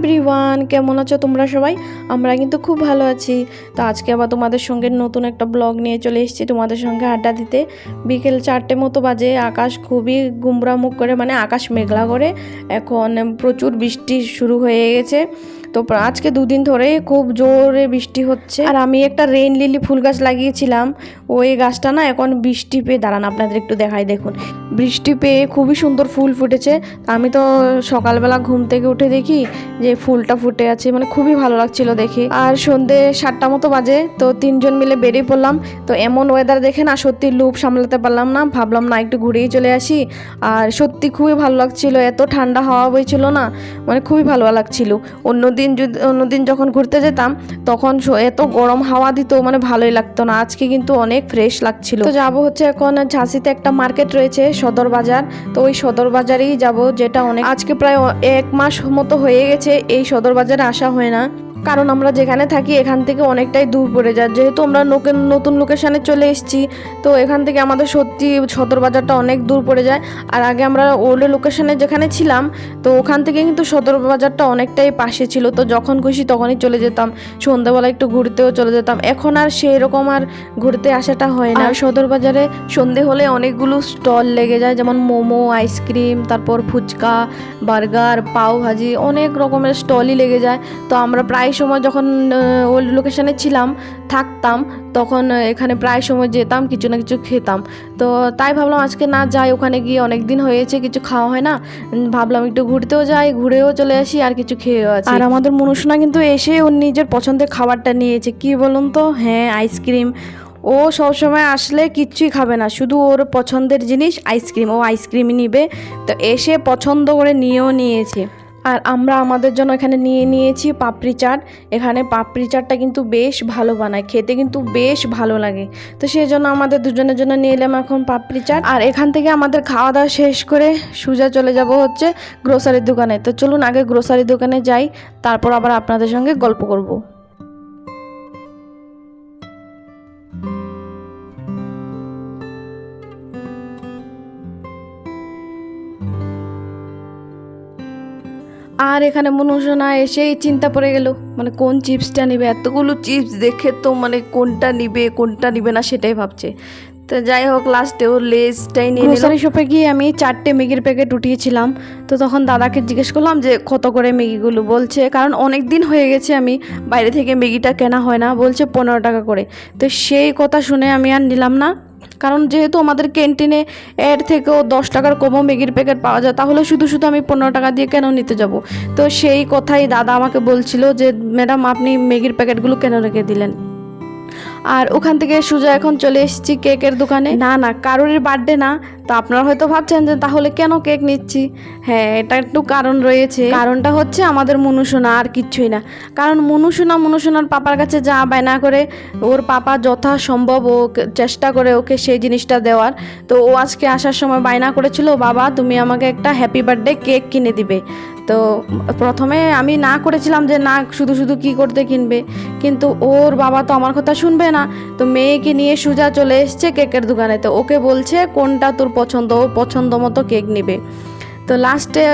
Everyone কেমন আছো তোমরা সবাই? আমরা কিন্তু খুব ভালো আছি। তো আজকে আবার তোমাদের সঙ্গে নতুন একটা ব্লগ নিয়ে চলে এসেছি তোমাদের সঙ্গে আড্ডা দিতে। বিকেল চারটে মতো বাজে, আকাশ খুবই গুমরামুখ করে মানে আকাশ মেঘলা করে। এখন প্রচুর বৃষ্টি শুরু হয়ে গেছে। তো আজকে দুদিন ধরে খুব জোরে বৃষ্টি হচ্ছে। আর আমি একটা রেইন লিলি ফুল গাছ লাগিয়েছিলাম। ওই গাছটা না এখন বৃষ্টি পেয়ে দাঁড়ান, আপনাদের একটু দেখাই দেখুন। বৃষ্টি পেয়ে খুবই সুন্দর ফুল ফুটেছে। আমি তো সকালবেলা ঘুম থেকে উঠে দেখি যে ফুলটা ফুটে আছে মানে খুবই ভালো লাগছিল দেখে। আর সন্ধে সাতটা মতো বাজে, তো তিনজন মিলে বেরিয়ে পড়লাম। তো এমন ওয়েদার দেখে না সত্যি লুপ সামলাতে পারলাম না। ভাবলাম না একটু ঘুরেই চলে আসি। আর সত্যি খুবই ভালো লাগছিল, এত ঠান্ডা হাওয়া বইছিল না মানে খুবই ভালো লাগছিল। অন্যদিন যদি অন্যদিন যখন ঘুরতে যেতাম, তখন এত গরম হাওয়া দিত মানে ভালোই লাগতো না। আজকে কিন্তু অনেক ফ্রেশ লাগছিল। তো যাব হচ্ছে এখন ঝাঁসিতে একটা মার্কেট রয়েছে, সদর বাজার। তো ওই সদর বাজারেই যাব, যেটা অনেক আজকে প্রায় এক মাস মতো হয়ে গেছে, এই সদর বাজারে আসা হয় না। কারণ আমরা যেখানে থাকি এখান থেকে অনেকটাই দূর পড়ে যায়। যেহেতু আমরা নতুন লোকেশানে চলে এসেছি তো এখান থেকে আমাদের সত্যি সদর বাজারটা অনেক দূর পড়ে যায়। আর আগে আমরা ওল্ড লোকেশানে যেখানে ছিলাম তো ওখান থেকে কিন্তু সদর বাজারটা অনেকটাই পাশে ছিল। তো যখন খুশি তখনই চলে যেতাম। সন্ধ্যাবেলা একটু ঘুরতেও চলে যেতাম। এখন আর সেই রকম আর ঘুরতে আসাটা হয় না। সদর বাজারে সন্ধে হলে অনেকগুলো স্টল লেগে যায় যেমন মোমো আইসক্রিম তারপর ফুচকা বার্গার পাও ভাজি অনেক রকমের স্টলই লেগে যায়। তো আমরা প্রায় সময় যখন ওল্ড লোকেশানে ছিলাম, থাকতাম, তখন এখানে প্রায় সময় যেতাম, কিছু না কিছু খেতাম। তো তাই ভাবলাম আজকে না যাই, ওখানে গিয়ে অনেক দিন হয়েছে, কিছু খাওয়া হয় না। ভাবলাম একটু ঘুরতেও যাই, ঘুরেও চলে আসি, আর কিছু খেয়েও আছি আর আমাদের মনুষনা কিন্তু এসে ওর নিজের পছন্দের খাবারটা নিয়েছে। কি বলুন তো? হ্যাঁ আইসক্রিম। ও সবসময় আসলে কিচ্ছুই খাবে না, শুধু ওর পছন্দের জিনিস আইসক্রিম। ও আইসক্রিমই নিবে। তো এসে পছন্দ করে নিয়েও নিয়েছে। আর আমরা আমাদের জন্য এখানে নিয়ে নিয়েছি পাপড়ি চাট। এখানে পাপড়ি চাটটা কিন্তু বেশ ভালো বানায়, খেতে কিন্তু বেশ ভালো লাগে। তো সেই জন্য আমাদের দুজনের জন্য নিয়ে এলাম এখন পাপড়ি চাট। আর এখান থেকে আমাদের খাওয়া দাওয়া শেষ করে সোজা চলে যাব হচ্ছে গ্রোসারির দোকানে। তো চলুন আগে গ্রোসারির দোকানে যাই, তারপর আবার আপনাদের সঙ্গে গল্প করব। আর এখানে মনুষনা এসেই চিন্তা পড়ে গেল। মানে কোন চিপসটা নিবে? এতগুলো চিপস দেখে তো মানে কোনটা নিবে কোনটা নিবে না সেটাই ভাবছে। তো যাই হোক লাস্টে ও লেসটাই নিয়ে গ্রোসারি শপে গিয়ে আমি চারটে ম্যাগির প্যাকেট উঠিয়েছিলাম। তো তখন দাদাকে জিজ্ঞেস করলাম যে, কত করে ম্যাগিগুলো? বলছে, কারণ অনেক দিন হয়ে গেছে আমি, বাইরে থেকে ম্যাগিটা কেনা হয় না। বলছে, পনেরো টাকা করে। তো সেই কথা শুনে আমি আর নিলাম না। কারণ যেহেতু আমাদের ক্যান্টিনে এর থেকেও দশ টাকার কমও ম্যাগির প্যাকেট পাওয়া যায়, তাহলে শুধু শুধু আমি পনেরো টাকা দিয়ে কেন নিতে যাব? তো সেই কথাই দাদা আমাকে বলছিল যে, ম্যাডাম, আপনি ম্যাগির প্যাকেটগুলো কেন রেখে দিলেন? আর ওখান থেকে সুজা এখন চলে এসেছি কেকের দোকানে। না না কারোরই বার্থডে না তো আপনারা হয়তো ভাবছেন যে তাহলে কেন কেক নিচ্ছি? হ্যাঁ এটা একটু কারণ রয়েছে। কারণটা হচ্ছে আমাদের মনুসোনা আর কিচ্ছুই না। কারণ মনুসোনা মনুসোনার পাপার কাছে যা বায়না করে ওর পাপা যথাসম্ভব ও চেষ্টা করে ওকে সেই জিনিসটা দেওয়ার। তো ও আজকে আসার সময় বায়না করেছিল বাবা তুমি আমাকে একটা হ্যাপি বার্থডে কেক কিনে দিবে। তো প্রথমে আমি না করেছিলাম যে না শুধু শুধু কি করতে কিনবে। কিন্তু ওর বাবা তো আমার কথা শুনবে না। তো মেয়েকে নিয়ে সুজা চলে এসছে কেকের দোকানে। তো ওকে বলছে, কোনটা তোর পছন্দ? ও পছন্দ মতো কেক নেবে। তো লাস্টে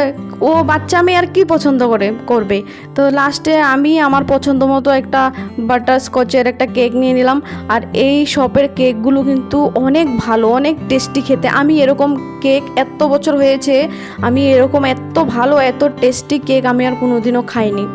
ও বাচ্চা মেয়ে আর কি পছন্দ করে, করবে? তো লাস্টে আমি আমার পছন্দ মতো একটা বাটার স্কচের একটা কেক নিয়ে নিলাম। আর এই শপের কেকগুলো কিন্তু অনেক ভালো, অনেক টেস্টি খেতে। আমি এরকম কেক এত বছর হয়েছে, আমি এরকম এত ভালো, এত টেস্টি কেক আমি আর কোনোদিনও খাইনি।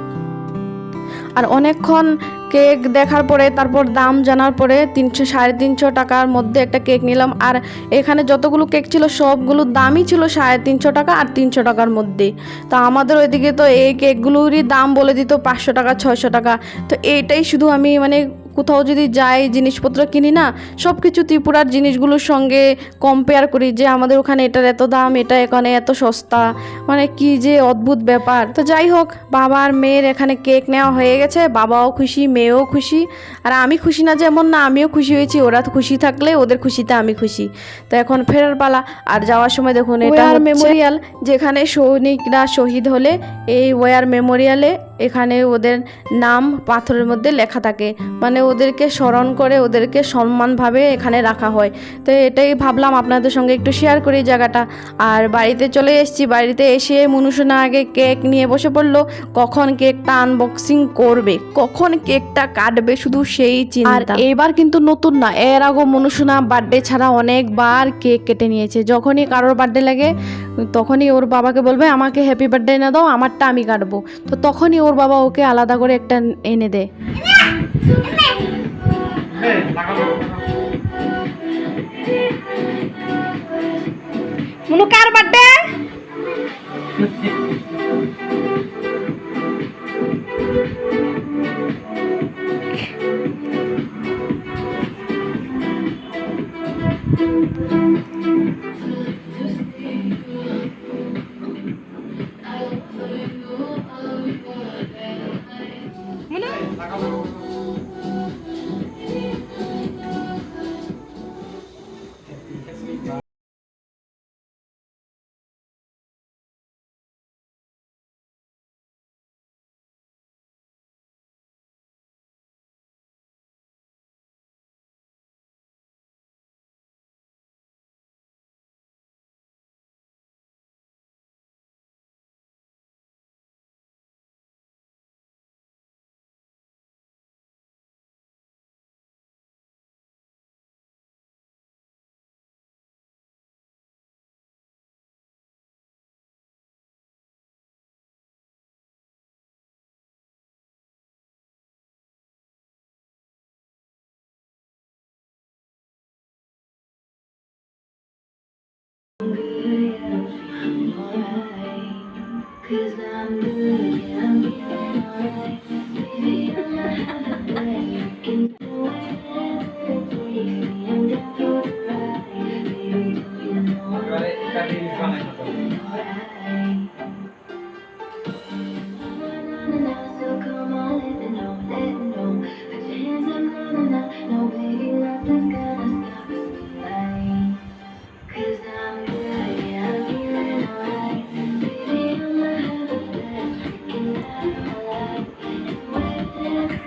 আর অনেকক্ষণ কেক দেখার পরে, তারপর দাম জানার পরে তিনশো, সাড়ে তিনশো টাকার মধ্যে একটা কেক নিলাম। আর এখানে যতগুলো কেক ছিল, সবগুলো দামই ছিল সাড়ে তিনশো টাকা আর তিনশো টাকার মধ্যে। তো আমাদের ওইদিকে তো এই কেকগুলোরই দাম বলে দিত পাঁচশো টাকা, ছয়শো টাকা। তো এইটাই শুধু আমি মানে কোথাও যদি যাই জিনিসপত্র কিনি না সব কিছু ত্রিপুরার জিনিসগুলোর সঙ্গে কম্পেয়ার করি যে আমাদের ওখানে এটার এত দাম এটা এখানে এত সস্তা মানে কি যে অদ্ভুত ব্যাপার। তো যাই হোক বাবা আর মেয়ের এখানে কেক নেওয়া হয়ে গেছে বাবাও খুশি মেয়েও খুশি। আর আমি খুশি না যেমন না আমিও খুশি হয়েছি ওরা তো খুশি থাকলে ওদের খুশিতে আমি খুশি। তো এখন ফেরার পালা আর যাওয়ার সময় দেখুন এটা মেমোরিয়াল যেখানে সৈনিকরা শহীদ হলে এই ওয়ার মেমোরিয়ালে এখানে ওদের নাম পাথরের মধ্যে লেখা থাকে। মানে ওদেরকে স্মরণ করে ওদেরকে সম্মানভাবে এখানে রাখা হয়। তো এটাই ভাবলাম আপনাদের সঙ্গে একটু শেয়ার করি জায়গাটা। আর বাড়িতে চলে এসেছি, বাড়িতে এসে মনুষনা আগে কেক নিয়ে বসে পড়ল। কখন কেকটা আনবক্সিং করবে, কখন কেকটা কাটবে শুধু সেই চিন্তা। এবার কিন্তু নতুন না, এর আগে মনুষনা বার্থডে ছাড়া অনেকবার কেক কেটে নিয়েছে। যখনই কারোর বার্থডে লাগে, তখনই ওর বাবাকে বলবে, আমাকে হ্যাপি বার্থডে না দাও, আমারটা আমি কাটবো। তো তখনই ওর বাবা ওকে আলাদা করে একটা এনে দেয়। মুনু কার বার্থডে?